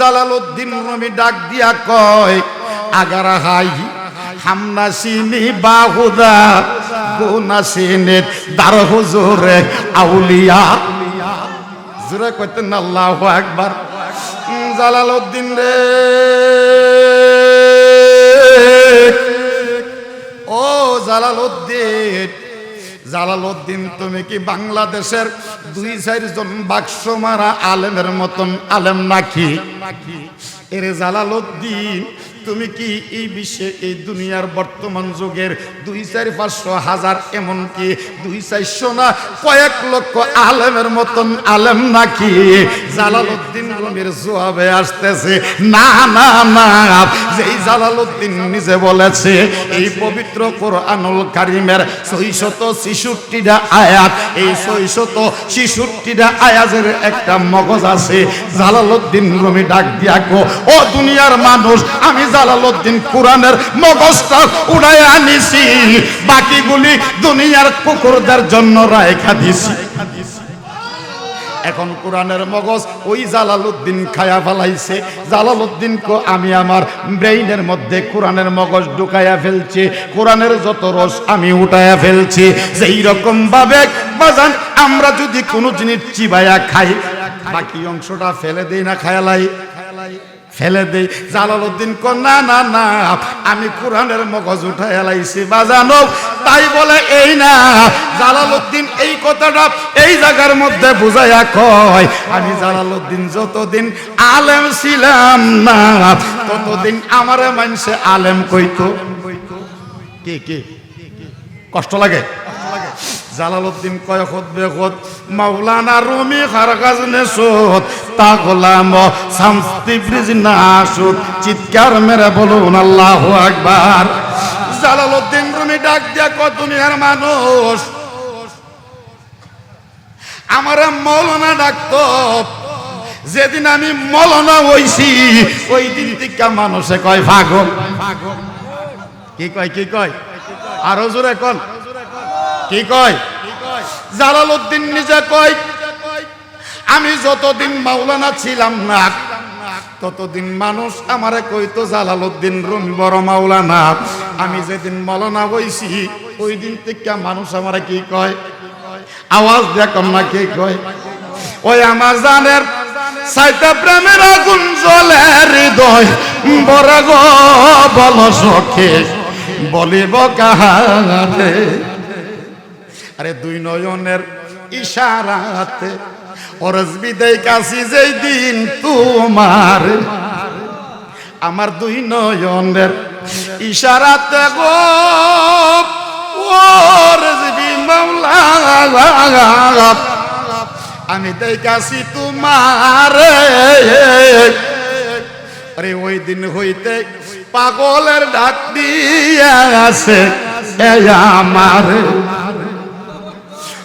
Jalaluddin Rumi ডাক দিয়া কয়, আগারা হাই হামনা সিনি বাহুদা গুনা সিনে দার হুজুরে আউলিয়া। জুরে কইতেন আল্লাহু আকবার। জালালউদ্দিন রে। ও জালালউদ্দিন জালালউদ্দিন তুমি কি বাংলাদেশের দুই চারজন বাক্স মারা আলেমের মতন আলেম নাকি? এরে জালালউদ্দিন তুমি কি এই বিশ্বে, এই দুনিয়ার বর্তমান যুগের দুই চার পাঁচশো হাজার এমনকি দুই চারশো না? কয়েক লক্ষ আলেমের মতন আলেম নাকি? জালালউদ্দিন রুমির জবাবে আসতেছে, না না না, যেই জালালউদ্দিন নিজে বলেছে, এই পবিত্র কোরআনুল কারিমের ছয়শত ছিষট্টিটা আয়াত, এই ছয়শত ছিষট্টিটা আয়াতের একটা মগজ আছে। জালালউদ্দিন রুমি ডাক দিয়া কো ও দুনিয়ার মানুষ, আমি জালালউদ্দিন কোরআনের মগজটা উড়াই আনিছি। বাকিগুলি দুনিয়ার কুকুরদের জন্য রায়খা দিছি। এখন কোরআনের মগজ ওই জালালউদ্দিন খায়া ফেলাইছে। জালালউদ্দিন কো আমি আমার ব্রেইনের মধ্যে কোরআনের মগজ ঢুকায়া ফেলছি। কোরআনের যত রস আমি উঠায়া ফেলছি। যেই রকম ভাবে বাজান, আমরা যদি কোনো জিনিস চিবায়া খাই, বাকি অংশটা ফেলে দেই না খায়ালাই ফেলে দেই। জালালউদ্দিন কো না না না, আমি কোরআনের মগজ উঠাই এলাইছি বাজানো। তাই বলে, এই না, জালালউদ্দিন এই কথাটা এই জায়গার মধ্যে বুঝাইয়া কয়, আমি জালালউদ্দিন যতদিন আলেম ছিলাম না, ততদিন আমারে মানুষে আলেম কইতো। কে কে? কষ্ট লাগে? জালালউদ্দিন কয়, খোদ বেখত মাওলানা রুমি খারকাজ নেসুত তা গোলাম শামস্তি ব্রিজ নাসুত চিৎকার মেরে বলুন আল্লাহু আকবার। জালালউদ্দিন রুমি ডাক দিয়া কত দুনিয়ার মানুষ, আমার মৌলানা ডাকতো, যেদিন আমি মৌলানা হইছি, ওই দিন থেকে মানুষে কয়, ভাগো। কি কয় কি কয়? আরও জোরে কন। কি কয়? জালালউদ্দিন নিজে কয় আমি যতদিন মাওলানা ছিলাম না, ততদিন মানুষ আমারে কইতো জালালউদ্দিন রুমি বড় মাওলানা। আমি যেদিন মৌলানা হইছি ওই দিন থেকে মানুষ আমারে কি কয়? আওয়াজ দেখম না কি কয়? ওই আমার জানের সাইতা প্রেমের আগুন জ্বলে হৃদয়, বড় গো বল সখে, বলিব কাহারে। আরে দুই নয়নের ইশারাতে অরজ বিদায় কাশি যেই দিন তোমার। আমার দুই নয়নের ইশারাতে গো আমি দেখাছি তোমার। আরে ওই দিন হইতে পাগলের ডাক দিয়ে আছে আমার।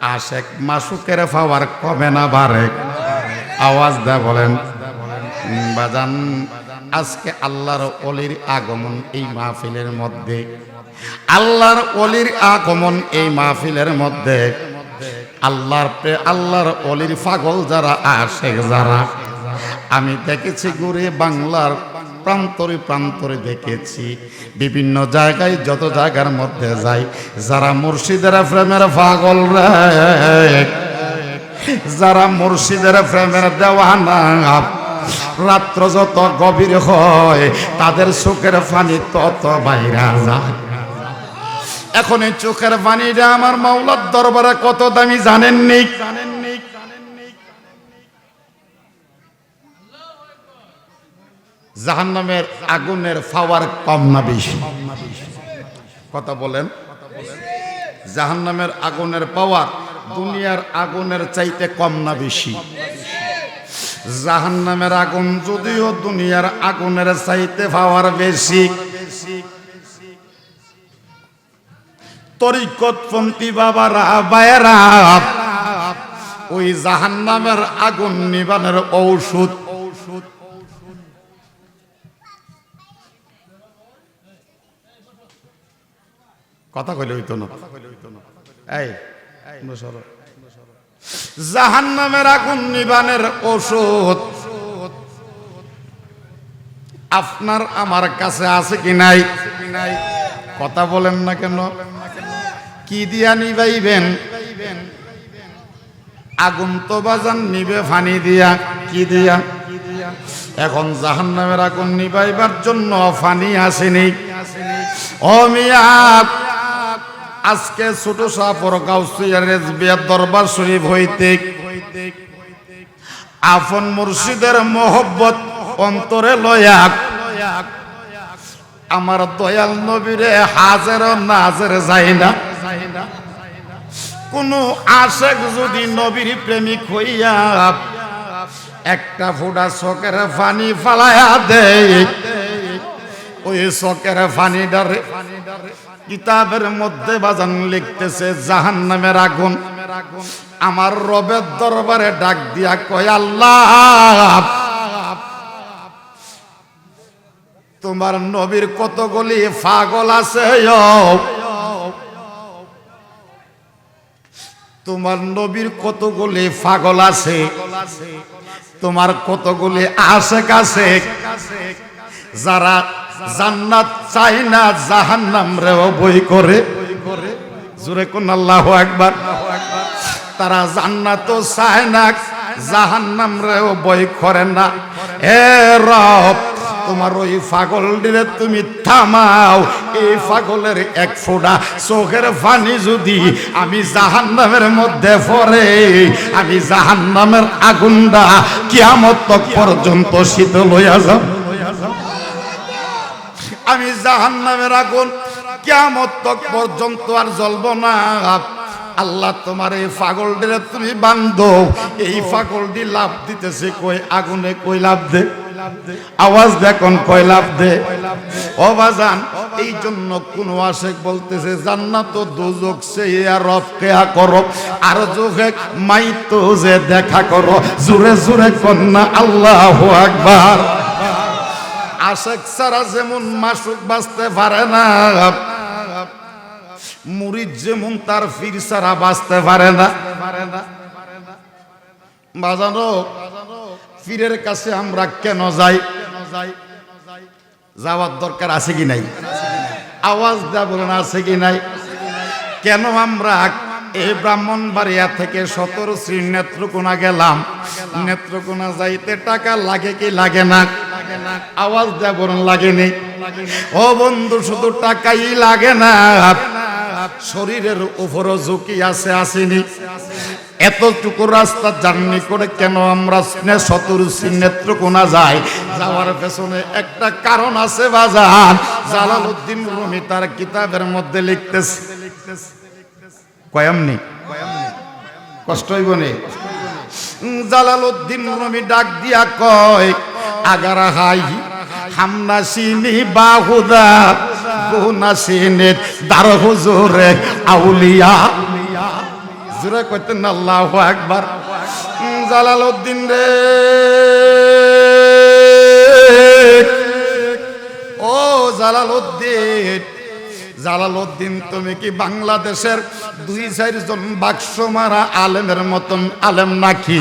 আশেক মাসুকের পাওয়ার কমে না বাড়ে আওয়াজ দেয়া বলেন বাজান, আজকে আল্লাহর অলির আগমন এই মাহফিলের মধ্যে। আল্লাহর অলির আগমন এই মাহফিলের মধ্যে। আল্লাহর আল্লাহর অলির পাগল যারা আসে যারা। আমি দেখেছি ঘুরে বাংলার প্রান্তরে প্রান্তরে দেখেছি। বিভিন্ন জায়গায় যত জায়গার মধ্যে যাই, যারা মুর্শিদের প্রেমের পাগল রে, যারা মুর্শিদের প্রেমের দেওয়ানা রাত্র যত গভীর হয়, তাদের চোখের পানি তত বাইরা যায়। এখন এই চোখের পানিটা আমার মাওলার দরবারে কত দামি জানেননি জানেননি? জাহান্নামের আগুনের পাওয়ার কম না বেশি? কথা বলেন। জাহান্নামের আগুনের পাওয়ার দুনিয়ার আগুনের চাইতে কম না বেশি। জাহান্নামের আগুন যদিও দুনিয়ার আগুনের চাইতে পাওয়ার বেশি। তরিকতপন্থী বাবারা বায়রা ওই জাহান্নামের আগুন নিবানের ঔষধ ঔষধ কথা কইলে হইতো না। এই জাহান নামের আগুন নিবানের ওষুধ। আপনার আমার কাছে আছে কি নাই? কথা বলেন না কেন? কি দিয়া নিবাইবেন? আগুন তো বাজান নিবে ফানি দিয়া। কি দিয়া? এখন জাহান নামের আগুন নিবাইবার জন্য ফানি আসেনি। ও মিয়া আজকে ছোট সাপর গাউসিয়া রেজবিয়া দরবার শরীফ হইতে আফন মুর্শিদের মোহব্বত অন্তরে লয়া আমার দয়াল নবীরে হাজের নাজের যায় না কোন আশেক যদি নবীর প্রেমিক হইয়া একটা ফোঁটা চকের পানি ফালায়া দেয় ওই চকের পানিটারে কিতাবের মধ্যে বাজান লিখতেছে জাহান নামের আগুন। আমার রবের দরবারে ডাক দিয়া কয়, আল্লাহ! তোমার নবীর কতগুলি পাগল আছে তোমার নবীর কতগুলি পাগল আছে। তোমার কতগুলি আশেক আছে। যারা জান্নাত চাই না, জাহান্নাম রেও বই করে। জোরে কোন আল্লাহ একবার তারা জান্নাত চায় না, জাহান্নাম রেও বই করে না। এ রব, তোমার ওই পাগল দিলে তুমি থামাও। এই পাগলের এক ফোঁটা চোখের পানি যদি আমি জাহান্নামের মধ্যে পড়ে, আমি জাহান্নামের আগুনটা কিয়ামত পর্যন্ত শীতল হইয়া যাব। আমি জাহান নামের আগুন কেমত তক পর্যন্ত আর জ্বলব না। আল্লাহ তোমার এই পাগলটিরে তুমি বান্ধ। এই পাগলটি লাভ দিতেছে কই? আগুনে কই লাভ দে? আওয়াজ দেখুন কয় লাভ দে? অবাজান এই জন্য কোন আশেক বলতেছে, জান্নাত দুজক সে রব কেয়া করো। আর যোগে মাই তো যে দেখা করো। জুরে জুরে কন্যা আল্লাহ আকবার। আশেক ছাড়া যেমন মাসুক বাঁচতে পারে না, মুরিদ যেমন তার ফির ছাড়া বাঁচতে পারে না। বাজানো, ফিরের কাছে আমরা কেন যাই? যাওয়ার দরকার আছে কি নাই? আওয়াজ দেওয়া বলেন আছে কি নাই? কেন আমরা এই ব্রাহ্মণবাড়িয়া থেকে সতর শ্রী নেত্রকোনা গেলাম? নেত্রকোনা যাইতে টাকা লাগে কি লাগে না? আওয়াজ দেওয়া বরং লাগেনি। ও বন্ধু শুধু টাকাই লাগে না। শরীরের উপরও ঝুঁকি আছে আসেনি। এতটুকু রাস্তা জার্নি করে কেন আমরা শতর নেত্রকোনা যাই? যাওয়ার পেছনে একটা কারণ আছে বাজান। জালালউদ্দিন রুমি তার কিতাবের মধ্যে লিখতেছে। কয়ামনি? কষ্ট হইব নে? জালালউদ্দিন রুমি ডাক দিয়া কয় আগারা হাই হামনা বাহুদা, গুনা সিনে দার হুজুরে আউলিয়া। জুরে কইতেন আল্লাহ একবার জালালউদ্দিন রে। ও জালালউদ্দিন জালালউদ্দিন, তুমি কি বাংলাদেশের দুই চারজন বাক্স মারা আলেমের মতন আলেম নাকি?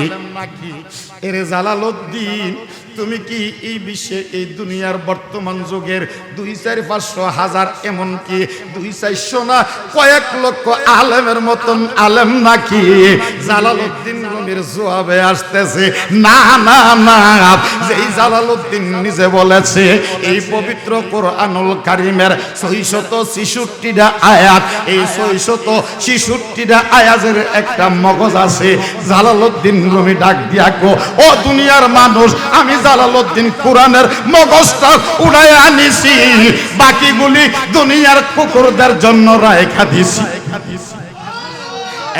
এরে জালালউদ্দিন, তুমি কি এই বিশ্বে এই দুনিয়ার বর্তমান যুগের দুই চার পাঁচশো হাজার এমনকি দুই চারশো না কয়েক লক্ষ আলেমের মতন আলেম নাকি? জালালউদ্দিন রুমির জবাবে আসতেছে, না না না, যেই জালালউদ্দিন নিজে বলেছে, এই পবিত্র কোরআনুল কারিমের ছয়শত ছিষট্টিটা আয়াত, এই ছয়শত ছিষট্টিটা আয়াতের একটা মগজ আছে, জালালউদ্দিন রুমি ডাক দিয়া কো ও দুনিয়ার মানুষ, আমি জালালউদ্দিন কোরআনের মগজটা উড়াই আনিছি। বাকিগুলি দুনিয়ার কুকুরদের জন্য রায়খা দিছি।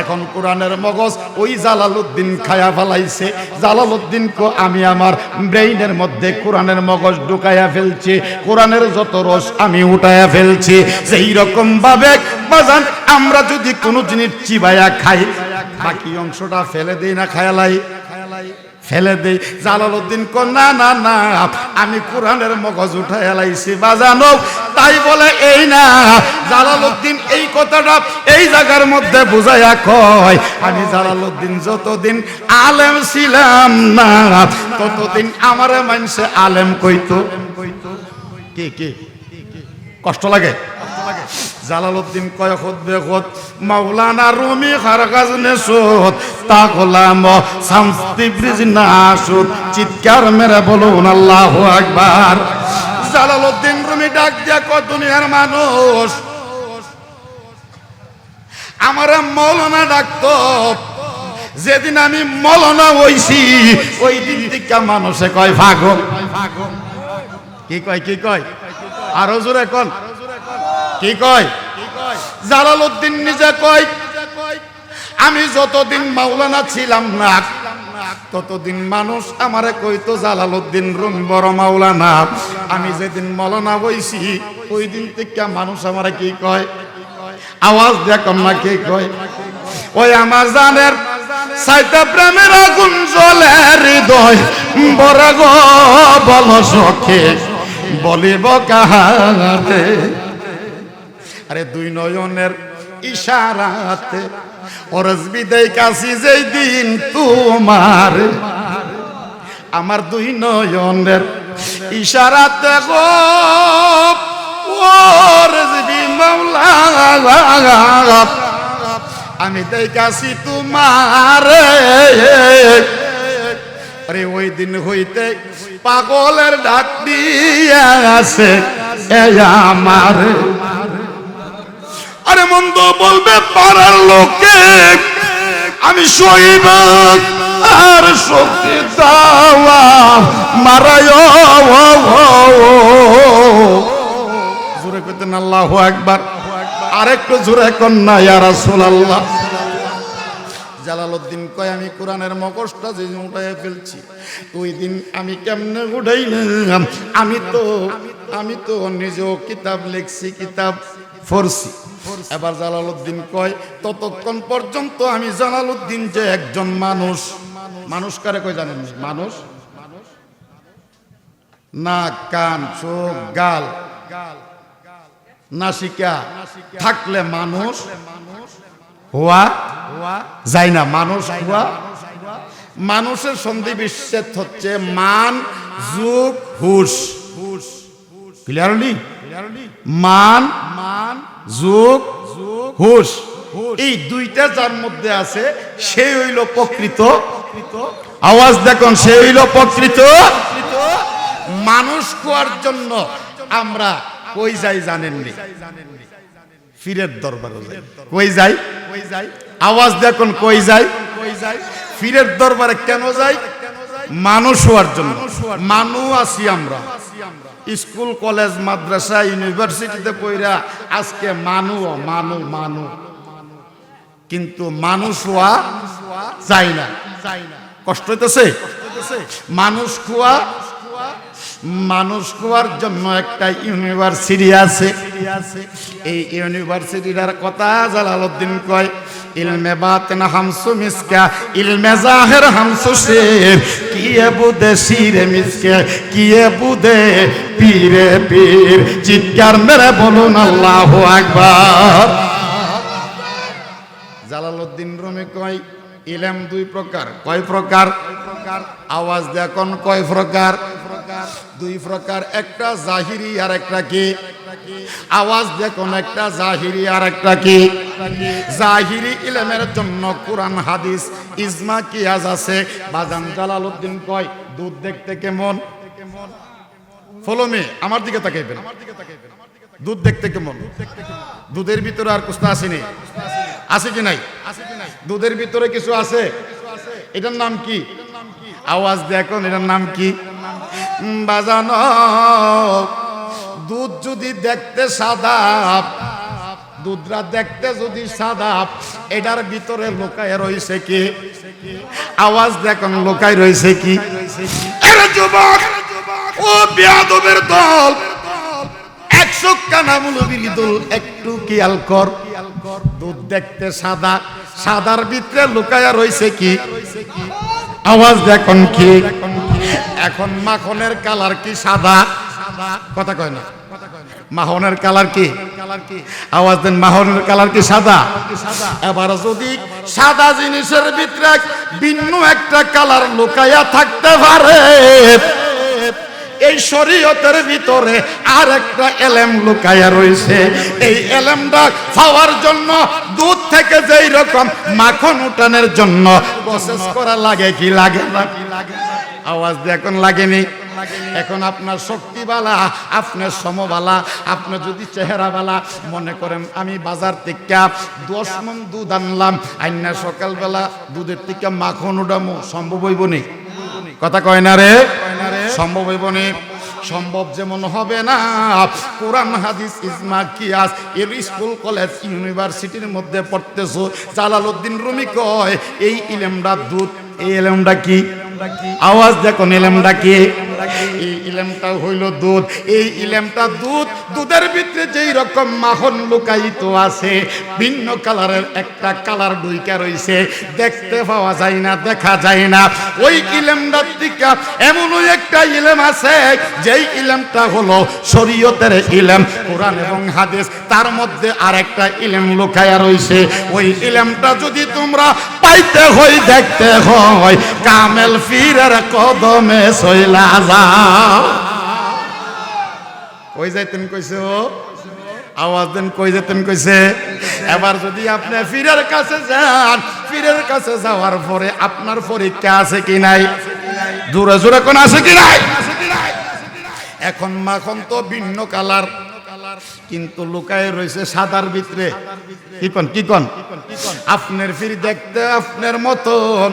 এখন কোরআনের মগজ ওই জালালউদ্দিন খায়া ফেলাইছে। জালালউদ্দিন কো আমি আমার ব্রেইনের মধ্যে কোরআনের মগজ ঢুকায়া ফেলছি। কোরআনের যত রস আমি উঠায়া ফেলছি। সেই রকম ভাবে বাজান, আমরা যদি কোনো জিনিস চিবায়া খাই বাকি অংশটা ফেলে দেই না, খায়ালাই। ফেলে দেই। জালালউদ্দিন কো না না না, আমি কোরআনের মগজ উঠাই এলাইছি বাজানো। তাই বলে, এই না, জালালউদ্দিন এই কথাটা এই জায়গার মধ্যে বুঝাইয়া কয়, আমি জালালউদ্দিন যতদিন আলেম ছিলাম না, ততদিন আমারে মানুষে আলেম কইতো। কে কে? কষ্ট লাগে? জালালউদ্দিন কয় খুদ বেখত মাওলানা রুমি খারগাজ নেসুত, তা গোলাম শামস্তি ব্রিজ নাসুত, চিৎকার মেরে বলুন আল্লাহু আকবার। জালালউদ্দিন রুমি ডাক দিয়া কয়, দুনিয়ার মানুষ, আমার মৌলানা ডাকতো, যেদিন আমি মৌলানা হইছি ওই দিন থেকে মানুষে কয়, ভাগো। কি কয় কি কয়? আরও জোরে কোন। কি কয়? জালালউদ্দিন নিজে কয়, আমি যতদিন মাওলানা ছিলাম না, ততদিন মানুষ আমারে কইতো জালালউদ্দিন রুম বড় মাওলানা। আমি যেদিন মৌলানা বইছি ওই দিন থেকে মানুষ আমারে কি কয়? আওয়াজ দেখম না কি কয়? ওই আমার জানের সাইতা প্রেমের আগুন হৃদয়, বড় গো বল সখে, বলিব কাহারে? আরে দুই নয়নের ইশারাতে অরজ বিদায় কাশি যেই দিন তোমার। আমার দুই নয়নের ইশারাতে গো ওরজ বি মাওলা। আমি দেখাছি তোমার। আরে ওই দিন হইতে পাগলের ডাক দিয়ে আছে এ আমার। আরে মন্দ বলবে পাড়ার লোকে, আমি শহীদ আর শক্তি দাওয়া মারায় জোরে করতেন আল্লাহ একবার আরেকটু জোরে কন্যা ইয়া রাসূলুল্লাহ। জালালউদ্দিন কয়, আমি কোরআনের মগজটা যে উঠাই ফেলছি, ওই দিন আমি কেমনে উঠাইলাম? আমি তো আমি তো নিজেও কিতাব লিখছি, কিতাব পড়ছি এবার জালালউদ্দিন কয় ততক্ষণ পর্যন্ত আমি জালালউদ্দিন যে একজন মানুষ। মানুষ কারে কয় জানেন? মানুষ? না কান চোখ গাল। নাসিকা থাকলে মানুষ। হওয়া যায় না মানুষ হওয়া মানুষের সন্ধি বিচ্ছেদ হচ্ছে মান যুগ হুশ। ক্লিয়ারলি মান যুগ, হুশ। এই দুইটা যার মধ্যে আছে সে হইল প্রকৃত। আওয়াজ দেখুন সে হইল প্রকৃত। মানুষ কোয়ার জন্য আমরা কই যাই জানেন জানেননি ফিরের দরবারে যাই। কই যাই? কই যাই আওয়াজ দেখুন কই যাই কই যাই? ফিরের দরবারে কেন যাই? মানুষ হওয়ার জন্য। মানু আছি আমরা। স্কুল, কলেজ, মাদ্রাসা, ইউনিভার্সিটিতে পড়া আজকে মানু মানু মানু। কিন্তু মানুষ হওয়া যায় না। কষ্ট হইতেছে? মানুষ খোয়া মানুষ খোয়ার জন্য একটা ইউনিভার্সিটি আছে। এই ইউনিভার্সিটিটার কথা জালালউদ্দিন কয় ইলমে বাতেন হামসু মিসকা, ইলমে জাহের হামসু শের কিয়ে বুদে শিরে মিসকে, কিয়ে বুদে পীরে পীর। চিৎকার মেরে বলুন আল্লাহ আকবার। জালালউদ্দিন রুমি কয়, ইলম দুই প্রকার। কয় প্রকার? আওয়াজ দেখুন, কয় প্রকার? দুই প্রকার, একটা জাহিরি আর একটা কি? আওয়াজ দেখুন একটা জাহিরি আর একটা কি? জাহিরি ইলমের জন্য কোরআন, হাদিস, ইজমা কিয়াজ আছে। বাজান কয়, দুধ দেখতে কেমন? ফলো মে আমার দিকে তাকাইবেন। দুধ দেখতে কেমন? দুধের ভিতরে আর কুস্তা আসেনি। আছে কি নাই? দুধের ভিতরে কিছু আছে? এটার নাম কি? আওয়াজ দেখুন, এটার নাম কি? বাজানো। দুধ যদি দেখতে সাদা, দুধরা দেখতে যদি সাদা, এটার ভিতরে লুকায় রয়েছে কি? আওয়াজ দেখুন, লুকায় রয়েছে কি? যুবক, ও বিয়াদবের দল একশো কানামুলবির দল একটু খেয়াল কর। দুধ দেখতে সাদা, সাদার ভিতরে লুকায়া রয়েছে কি? আওয়াজ দেখুন কি? এখন মাখনের কালার কি সাদা? কথা কয় না। মাহনের কালার কি? আওয়াজ দেন, মাহনের কালার কি সাদা? এবার যদি সাদা জিনিসের ভিতরে ভিন্ন একটা কালার লুকায়া থাকতে পারে, এই শরীয়তের ভিতরে আর একটা এলেম লুকাইয়া রয়েছে। এই এলেমটা খাওয়ার জন্য, দুধ থেকে যেই রকম মাখন উঠানের জন্য প্রসেস করা লাগে কি লাগে না? আওয়াজ দিয়ে এখন লাগেনি। এখন আপনার শক্তিবালা, আপনার সমবালা আপনি যদি চেহারাবালা, মনে করেন আমি বাজার থেকে দশ মন দুধ আনলাম, আইনা সকালবেলা দুধের থেকে মাখন উডামো সম্ভব হইব নি? কথা কয় না রে? সম্ভব হইব নি? সম্ভব যেমন হবে না। কোরআন, হাদিস, ইজমা, কিয়াস, এর স্কুল, কলেজ, ইউনিভার্সিটির মধ্যে পড়তেছো, জালালউদ্দিন রুমি কয়, এই ইলেমটা দুধ, এই ইলেমটা কি? আওয়াজ দেখো ইলেমটা কি? এই ইলেমটা হইল দুধ। এই ইলেমটা দুধ, দুধের ভিতরে যেই রকম মাখন লুকায়িত আছে, ভিন্ন কালারের একটা কালার ডুইকা রইছে। দেখতে পাওয়া যায় না, দেখা যায় না। ওই ইলেমটার দিকে এমনও একটা ইলেম আছে, যেই ইলেমটা হলো শরীয়তের ইলেম, কোরআন এবং হাদিস। তার মধ্যে আর একটা ইলেম লুকায়া রইছে। ওই ইলেমটা যদি তোমরা পাইতে হই দেখতে হয়, কামেল ফিরের কদমে সইলা যাও কই যাইতেন কইছে ও? আওয়াজ দেন, কই যেতেন কইছে? এবার যদি আপনি ফিরের কাছে যান, ফিরের কাছে যাওয়ার পরে আপনার পরীক্ষা আছে কি নাই? জোরে জোরে কোন আছে কি নাই? এখন মাখন তো ভিন্ন কালার, কিন্তু লুকায় রয়েছে সাদার ভিতরে। কি কন কি কন? আপনার ফির দেখতে আপনার মতন।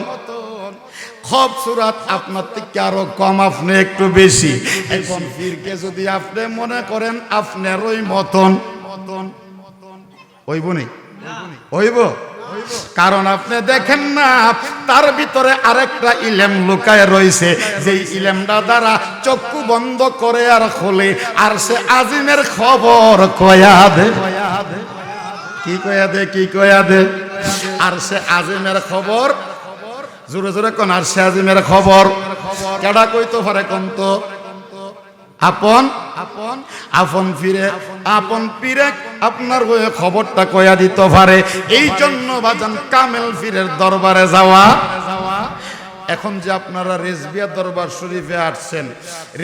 খব সুরাত আপনার থেকে আরও কম, আপনি একটু বেশি। এখন ফিরকে যদি আপনি মনে করেন, আপনার ওই মতন মতন, হইব নি? হইব? কারণ আপনি দেখেন না, তার ভিতরে আরেকটা ইলেম লুকায় রয়েছে। যেই ইলেমটা দ্বারা চক্ষু বন্ধ করে আর খোলে, আর সে আজিমের খবর কয়া দে। কি কয়া দে, কি কয়া দে? আর সে আজিমের খবর জোরে জোরে কন আর সে আজিমের খবর। কেডা কইতো পারে কোন তো? আপন? আপন? আপন ফিরে আপন ফিরে আপনার হয়ে খবরটা কয়া দিত পারে। এই জন্য বাজান কামেল ফিরের দরবারে যাওয়া। এখন যে আপনারা রেজবিয়া দরবার শরীফে আসছেন,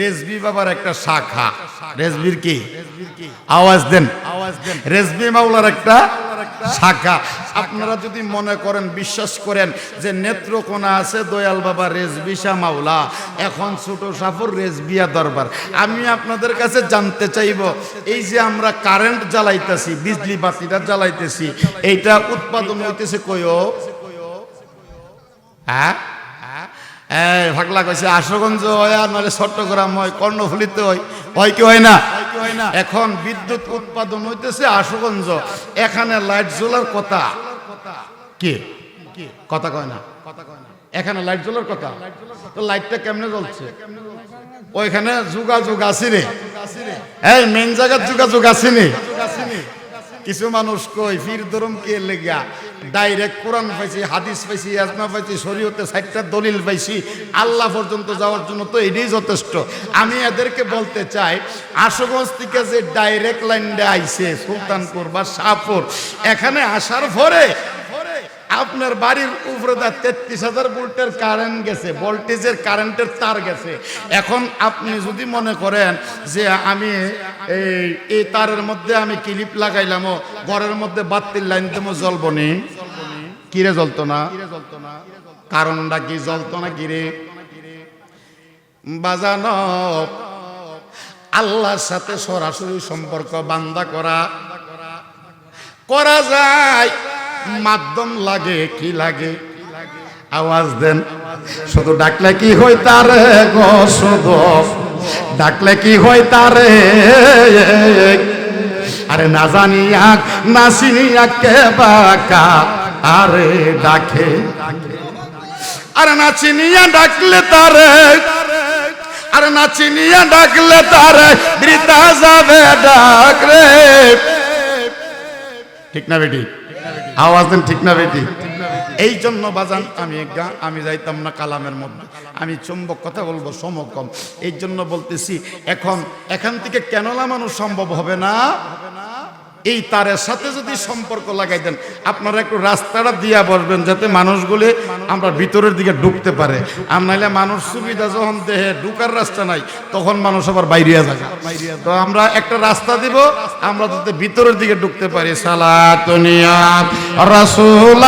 রেজবি বাবার একটা শাখা। রেজবির কি? আওয়াজ দেন। আওয়াজ দেন রেজবি মাওলার একটা শাখা। আপনারা যদি মনে করেন, বিশ্বাস করেন যে নেত্রকোনা আছে দয়াল বাবা রেজবিশা মাওলা। এখন ছোট সাফর রেজবিয়া দরবার। আমি আপনাদের কাছে জানতে চাইব, এই যে আমরা কারেন্ট জ্বালাইতেছি, বিজলি বাতিটা জ্বালাইতেছি, এইটা উৎপাদন হইতেছে কয়ও হ্যাঁ? এই ভাগলা কইছে আশুগঞ্জ হয় আর নাহলে চট্টগ্রাম হয় কর্ণফুলিত হয়। হয় কি হয় না? এখন বিদ্যুৎ উৎপাদন হইতেছে আশুগঞ্জ এখানে লাইট জ্বলার কথা। কি? কথা কয় না। এখানে লাইট জ্বলার কথা? তো লাইটটা কেমনে জ্বলছে? ওইখানে যোগাযোগ আছে রে এই মেন জায়গার যোগাযোগ আসেনি কিছু মানুষ কই ফির দরম কে লেগা ডাইরেক্ট কোরআন পাইছি, হাদিস পাইছি, আজমা পাইছি, শরীয়তে সাইটটা দলিল পাইছি। আল্লাহ পর্যন্ত যাওয়ার জন্য তো এটাই যথেষ্ট। আমি এদেরকে বলতে চাই, আশুগঞ্জ থেকে যে ডাইরেক্ট লাইনটা আইছে, সুলতানপুর বা শাহপুর, এখানে আসার পরে আপনার বাড়ির উপরে দা তেত্রিশ হাজার ভোল্টের কারেন্ট গেছে ভোল্টেজের কারেন্টের তার গেছে। এখন আপনি যদি মনে করেন যে আমি এই এই তারের মধ্যে আমি ক্লিপ লাগাইলাম ঘরের মধ্যে বাত্তির লাইন দেবো, জ্বলবো নি? কিরে জ্বলতো না? কারণটা কি জ্বলতো না কিরে? বাজানো, আল্লাহর সাথে সরাসরি সম্পর্ক বান্দা করা। করা যায়। মাধ্যম লাগে, কি লাগে? আওয়াজ দেন। শুধু ডাকলে কি হয় তারে ডাকলে কি হয় তারে? আরে না জানি আক না চিনি আকে বাকা আরে ডাকে। আরে না নাচিনিয়া ডাকলে তারে। আরে না নাচিনিয়া ডাকলে তারে বৃতা যাবে ডাক রে। ঠিক না বেটি? আওয়াজ দেন ঠিক না বেটি? এই জন্য বাজান, আমি গান আমি যাইতাম না কালামের মধ্যে। আমি চুম্বক কথা বলব সমকম এই জন্য বলতেছি, এখন এখান থেকে কেন মানুষ সম্ভব হবে না? এই তারের সাথে যদি সম্পর্ক লাগাই দেন, আপনারা একটু রাস্তাটা দিয়া বসবেন যাতে মানুষগুলি আমরা ভিতরের দিকে ঢুকতে পারে। আর নাইলে মানুষ সুবিধা যখন দেহে ঢুকার রাস্তা নাই, তখন মানুষ আবার বাইরিয়া যায় তো আমরা একটা রাস্তা দিব, আমরা যাতে ভিতরের দিকে ঢুকতে পারি। সালাতুনিয়া রাসূল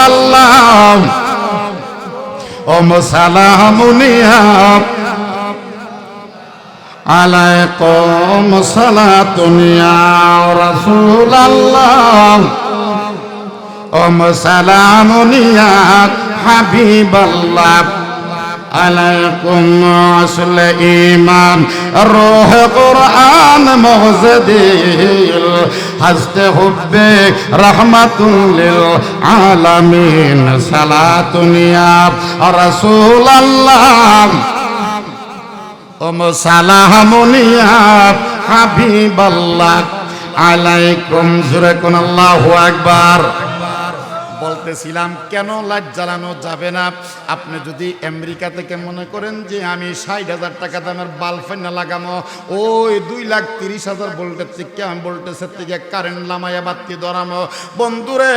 ও সালামুনিয়া আলাইকুম সালাতুন ইয়া রাসূলাল্লাহ। ওম সালামুন ইয়া হাবিবাল্লাহ। আলাইকুম আসল ঈমান। রূহ কুরআন মুহজিদিল হাসতে হুব্বে রাহমাতুল লিল আলামিন। সালাতুন ইয়া রাসূলাল্লাহ। আলাইকুম জুরে কোন আল্লাহু আকবার। বলতেছিলাম, কেন লাইট জ্বালানো যাবে না? আপনি যদি আমেরিকা থেকে মনে করেন যে আমি ষাট হাজার টাকা দামের বাল্ব লাগামো, ওই দুই লাখ তিরিশ হাজার ভোল্টের থেকে আমি ভোল্টেজের থেকে কারেন্ট লামাইয়া বাতি ধরামো। বন্ধুরে,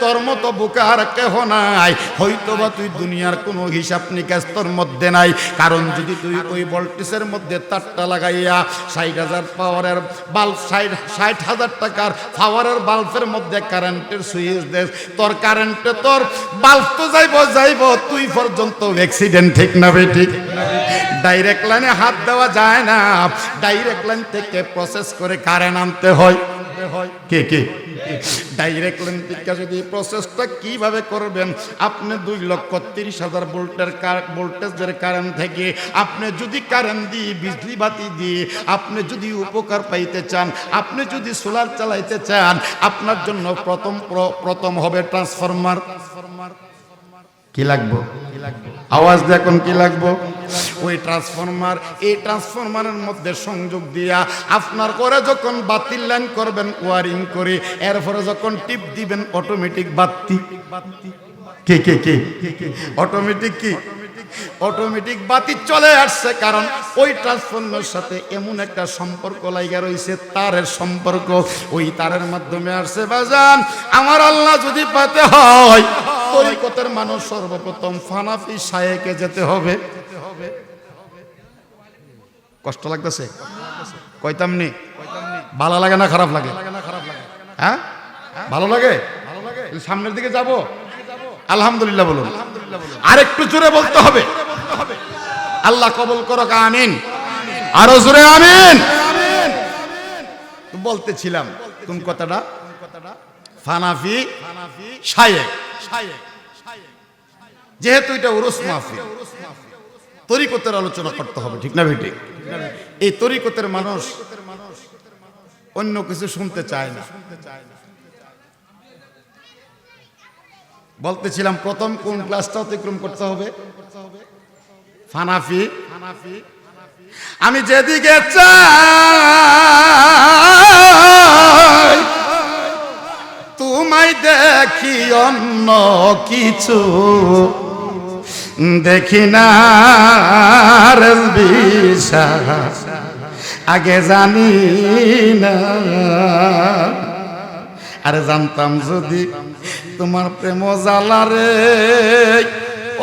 তোর মতো বুকার কেহ নাই। হয়তো বা তুই দুনিয়ার কোনো হিসাব নিকাশ তোর মধ্যে নাই। কারণ যদি তুই ওই ভোল্টেজের মধ্যে তারটা লাগাইয়া ষাট হাজার পাওয়ারের বাল্ব, ষাট ষাট হাজার টাকার পাওয়ারের বাল্বের মধ্যে কারেন্টের সুইচ দেশ তোর কারেন্টে তোর বাল্ব তো যাইব যাইব। তুই পর্যন্ত অ্যাক্সিডেন্ট ঠিক না ঠিক। ডাইরেক্ট লাইনে হাত দেওয়া যায় না। ডাইরেক্ট লাইন থেকে প্রসেস করে কারেন্ট আনতে হয়। কে কে? ডাইরেক্ট লাইন থেকে যদি প্রসেসটা কীভাবে করবেন? আপনি দুই লক্ষ তিরিশ হাজার ভোল্টের ভোল্টেজের কারেন্ট থেকে আপনি যদি কারেন্ট দিয়ে, বিজলি বাতি দিয়ে আপনি যদি উপকার পাইতে চান, আপনি যদি সোলার চালাইতে চান, আপনার জন্য প্রথম, প্র- প্রথম হবে ট্রান্সফরমার কি লাগবো? আওয়াজ দেখুন কি লাগবো? ওই ট্রান্সফরমার এই ট্রান্সফরমারের মধ্যে সংযোগ দিয়া আপনার করে যখন বাতিল লাইন করবেন ওয়ারিং করে এরপরে যখন টিপ দিবেন অটোমেটিক বাতি। কে কে কে? অটোমেটিক কি? অটোমেটিক বাতি চলে আসছে, কারণ ওই ট্রান্সফর্মের সাথে এমন একটা সম্পর্ক লাইগা রয়েছে তারের সম্পর্ক। ওই তারের মাধ্যমে আসছে, বাজান, আমার আল্লাহ যদি পাতে হয়, তরিকতের মানুষ সর্বপ্রথম ফানাফি সায়েকে যেতে হবে। কষ্ট লাগতেছে? কইতাম নি? ভালো লাগে না খারাপ লাগে? হ্যাঁ? ভালো লাগে? সামনের দিকে যাব। আলহামদুলিল্লাহ বলুন। আরেকটু জোরে বলতে হবে। আল্লাহ কবল করো আমিন। আরও জোরে আমিন। বলতেছিলাম কোন কথাটা? ফানাফি যেহেতু এটা উরুস তরিকতের আলোচনা করতে হবে, ঠিক না বেটি? এই তরিকতের মানুষ অন্য কিছু শুনতে চায় না। বলতেছিলাম, প্রথম কোন ক্লাসটা অতিক্রম করতে হবে? ফানাফি। আমি যেদিকে চাই, তোমায় দেখি অন্য কিছু। দেখি না আগে জানি না। আরে জানতাম যদি তোমার প্রেম জ্বালা রে।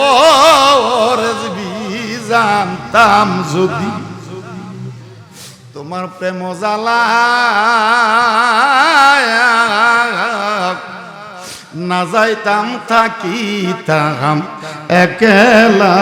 ও জানতাম যদি তোমার প্রেম জ্বালা না যাইতাম থাকিতাম একলা।